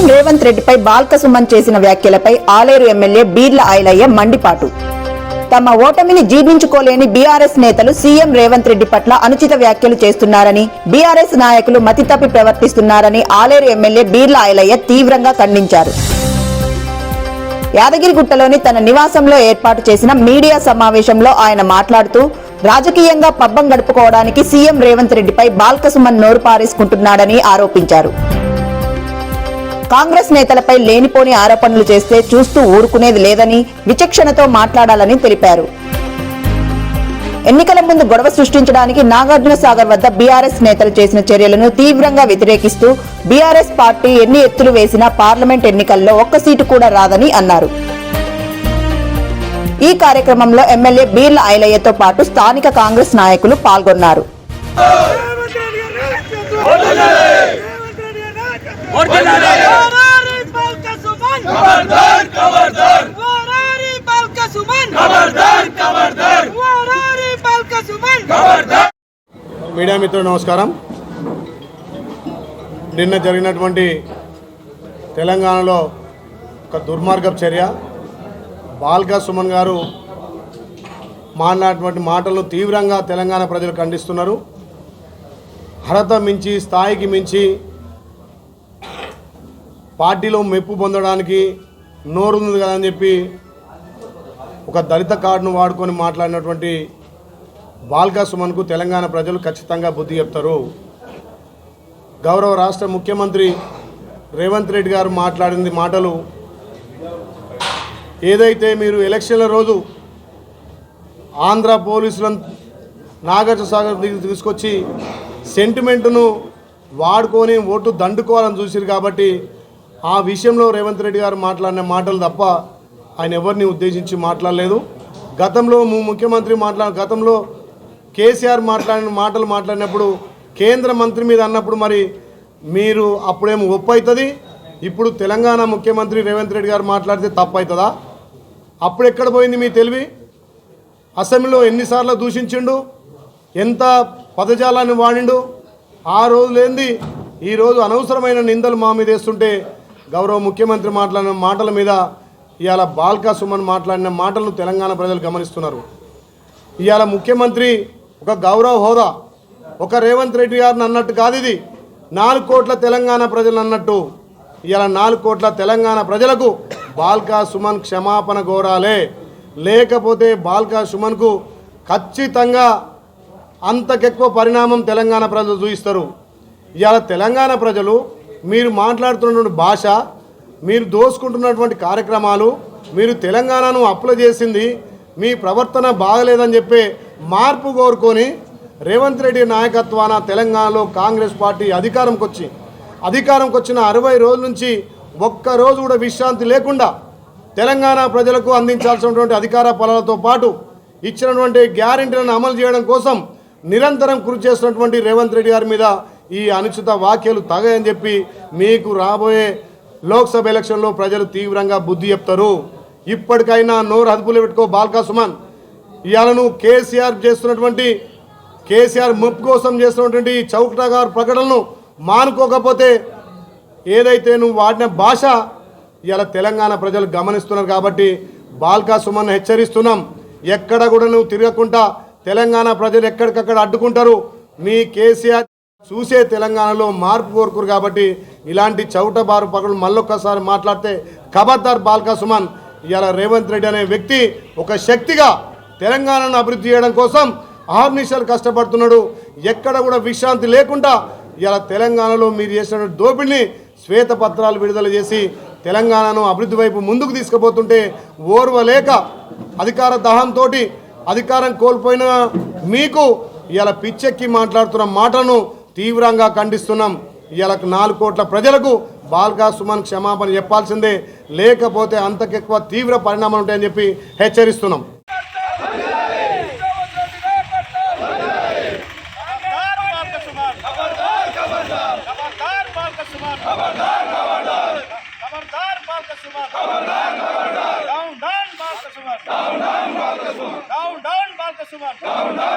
CM Revanth రెడ్డిపై బాల్క సుమన్ చేసిన వ్యాఖ్యలపై ఆలేరు ఎమ్మెల్యే బీర్ల ఆయలయ్య మండిపాటు. తమ ఓటమిని జీర్ణించుకోలేని బీఆర్ఎస్ నేతలు సీఎం రేవంత్ రెడ్డి పట్ల అనుచిత వ్యాఖ్యలు చేస్తున్నారని బీఆర్ఎస్ నాయకులు మతితప్పి ప్రవర్తిస్తున్నారని ఆలేరు ఎమ్మెల్యే బీర్ల ఆయలయ్య తీవ్రంగా ఖండించారు. యాదగిరిగుట్టలోని తన నివాసంలో ఏర్పాటు చేసిన మీడియా సమావేశంలో ఆయన మాట్లాడుతూ రాజకీయంగా పబ్బం గడుపుకోవడానికి సీఎం రేవంత్ రెడ్డిపై బాల్కసుమన్ నోరు పారేసుకుంటున్నాడని ఆరోపించారు. కాంగ్రెస్ నేతలపై లేనిపోని ఆరోపణలు చేస్తే చూస్తూ ఊరుకునేది లేదని విచక్షణతో మాట్లాడాలని తెలిపారు ఎన్నికల ముందు గొడవ సృష్టించడానికి నాగార్జున సాగర్ వద్ద బీఆర్ఎస్ నేతలు చేసిన చర్యలను తీవ్రంగా వ్యతిరేకిస్తూ బీఆర్ఎస్ పార్టీ ఎన్ని ఎత్తులు వేసినా పార్లమెంట్ ఎన్నికల్లో ఒక్క సీటు కూడా రాదని అన్నారు ఈ కార్యక్రమంలో ఎమ్మెల్యే బీర్ల ఐలయ్యతో పాటు స్థానిక కాంగ్రెస్ నాయకులు పాల్గొన్నారు మీడియా మిత్రులు నమస్కారం. నిన్న జరిగినటువంటి తెలంగాణలో ఒక దుర్మార్గపు చర్య. బాల్కా సుమన్ గారు మాట్లాడినటువంటి మాటలను తీవ్రంగా తెలంగాణ ప్రజలు ఖండిస్తున్నారు. అర్హత మించి స్థాయికి మించి పార్టీలో మెప్పు పొందడానికి నోరుంది కదా అని చెప్పి ఒక దళిత కార్డును వాడుకొని మాట్లాడినటువంటి బాల్కా సుమన్కు తెలంగాణ ప్రజలు ఖచ్చితంగా బుద్ధి చెప్తారు. గౌరవ రాష్ట్ర ముఖ్యమంత్రి రేవంత్ రెడ్డి గారు మాట్లాడింది మాటలు ఏదైతే మీరు ఎలక్షన్ల రోజు ఆంధ్ర పోలీసులను నాగార్జున సాగర్ దగ్గర తీసుకొచ్చి సెంటిమెంటును వాడుకొని ఓటు దండుకోవాలని చూసిరు కాబట్టి ఆ విషయంలో రేవంత్ రెడ్డి గారు మాట్లాడిన మాటలు తప్ప ఆయన ఎవరిని ఉద్దేశించి మాట్లాడలేదు. గతంలో ముఖ్యమంత్రి మాట్లాడిన గతంలో కేసీఆర్ మాట్లాడిన మాటలు మాట్లాడినప్పుడు కేంద్ర మంత్రి మీద అన్నప్పుడు మరి మీరు అప్పుడేమో ఒప్పు అవుతుంది ఇప్పుడు తెలంగాణ ముఖ్యమంత్రి రేవంత్ రెడ్డి గారు మాట్లాడితే తప్పు అవుతుందా అప్పుడు ఎక్కడ పోయింది మీ తెలివి? అసెంబ్లీలో ఎన్నిసార్లు దూషించిండు? ఎంత పదజాలాన్ని వాడిండు? ఆ రోజు లేనిది ఈరోజు అనవసరమైన నిందలు మా మీద వేస్తుంటే గౌరవ ముఖ్యమంత్రి మాట్లాడిన మాటల మీద ఇవాళ బాల్కా సుమన్ మాట్లాడిన మాటలను తెలంగాణ ప్రజలు గమనిస్తున్నారు. ఇవాళ ముఖ్యమంత్రి ఒక గౌరవ హోదా ఒక రేవంత్ రెడ్డి గారిని అన్నట్టు కాదు ఇది. నాలుగు కోట్ల తెలంగాణ ప్రజలు అన్నట్టు ఇవాళ నాలుగు కోట్ల తెలంగాణ ప్రజలకు బాల్కా సుమన్ క్షమాపణ కోరాలే. లేకపోతే బాల్కా సుమన్కు ఖచ్చితంగా అంతకెక్కువ పరిణామం తెలంగాణ ప్రజలు చూపిస్తారు. ఇవాళ తెలంగాణ ప్రజలు మీరు మాట్లాడుతున్నటువంటి భాష మీరు దోసుకుంటున్నటువంటి కార్యక్రమాలు మీరు తెలంగాణను అప్లై చేసింది మీ ప్రవర్తన బాగలేదని చెప్పి మార్పు కోరుకొని రేవంత్ రెడ్డి నాయకత్వాన తెలంగాణలో కాంగ్రెస్ పార్టీ అధికారంకి వచ్చి అధికారంకి వచ్చిన అరవై రోజుల నుంచి ఒక్క రోజు కూడా విశ్రాంతి లేకుండా తెలంగాణ ప్రజలకు అందించాల్సినటువంటి అధికార ఫలాలతో పాటు ఇచ్చినటువంటి గ్యారెంటీలను అమలు చేయడం కోసం నిరంతరం కృషి చేసినటువంటి రేవంత్ రెడ్డి గారి మీద ఈ అనుచిత వ్యాఖ్యలు తగయని చెప్పి మీకు రాబోయే లోక్సభ ఎలక్షన్లో ప్రజలు తీవ్రంగా బుద్ధి చెప్తారు. ఇప్పటికైనా నోరు అదుపులో పెట్టుకో బాల్కా సుమన్. ఇవాళ నువ్వు కేసీఆర్ చేస్తున్నటువంటి కేసీఆర్ ముప్పు కోసం చేస్తున్నటువంటి చౌకటా గారు ప్రకటనను మానుకోకపోతే ఏదైతే నువ్వు వాడిన భాష ఇవాళ తెలంగాణ ప్రజలు గమనిస్తున్నారు కాబట్టి బాల్కా సుమన్ హెచ్చరిస్తున్నాం. ఎక్కడ కూడా నువ్వు తిరగకుండా తెలంగాణ ప్రజలు ఎక్కడికక్కడ అడ్డుకుంటారు. మీ కేసీఆర్ చూసే తెలంగాణలో మార్పు కోరుకురు కాబట్టి ఇలాంటి చౌటబారు పగలు మళ్ళొక్కసారి మాట్లాడితే ఖబర్దార్ బాల్కా సుమన్ ఇవాళ రేవంత్ రెడ్డి అనే వ్యక్తి ఒక శక్తిగా తెలంగాణను అభివృద్ధి చేయడం కోసం ఆహర్నిశాలు కష్టపడుతున్నాడు. ఎక్కడ కూడా విశ్రాంతి లేకుండా ఇలా తెలంగాణలో మీరు చేసిన దోపిడిని శ్వేతపత్రాలు విడుదల చేసి తెలంగాణను అభివృద్ధి వైపు ముందుకు తీసుకుపోతుంటే ఓర్వలేక అధికార దహంతో అధికారం కోల్పోయిన మీకు ఇలా పిచ్చెక్కి మాట్లాడుతున్న మాటను తీవ్రంగా ఖండిస్తున్నాం. ఇలా నాలుగు కోట్ల ప్రజలకు బాల్కా సుమన్ క్షమాపణ చెప్పాల్సిందే. లేకపోతే అంతకెక్కువ తీవ్ర పరిణామాలు ఉంటాయని చెప్పి హెచ్చరిస్తున్నాం. Down, down